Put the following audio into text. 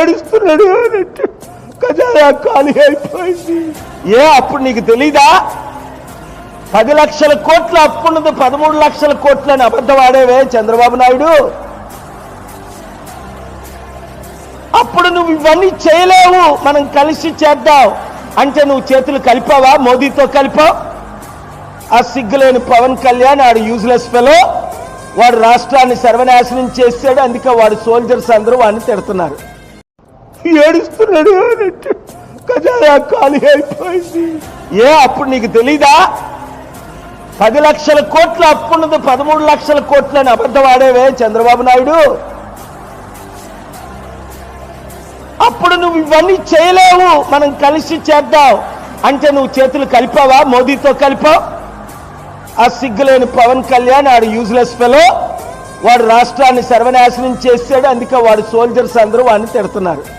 ఏడుస్తున్నాడు ఖజానా ఖాళీ అయిపోయింది. ఏ అప్పుడు నీకు తెలీదా? పది లక్షల కోట్ల అప్పున్నది పదమూడు లక్షల కోట్ల అని అబద్ధం ఆడేవే చంద్రబాబు నాయుడు? అప్పుడు నువ్వు ఇవన్నీ చేయలేవు. మనం కలిసి చేద్దాం. అంటే నువ్వు చేతులు కలిపావా? మోదీతో కలిపావు? ఆ సిగ్గులేని పవన్ కళ్యాణ్ ఆడు యూజ్లెస్ ఫెలో వాడు రాష్ట్రాన్ని సర్వనాశనం చేశాడు. అందుకే వాడు సోల్జర్స్ అందరూ వాడిని తిడుతున్నారు. ఏడుస్తున్నాడు అన్నట్టు ఖజానా ఖాళీ అయిపోయింది. ఏ అప్పుడు నీకు తెలీదా? పది లక్షల కోట్ల అప్పున్నది పదమూడు లక్షల కోట్లు అని అబద్ధం ఆడేవే చంద్రబాబు నాయుడు? అప్పుడు నువ్వు ఇవన్నీ చేయలేవు. మనం కలిసి చేద్దాం. అంటే నువ్వు చేతులు కలిపావా? మోదీతో కలిపావు ఆ సిగ్గులేని పవన్ కళ్యాణ్ ఆడు యూజ్లెస్ ఫెలో వాడు రాష్ట్రాన్ని సర్వనాశనం చేశాడు. అందుకే వాడు సోల్జర్స్ అందరూ వాడిని తిడుతున్నారు.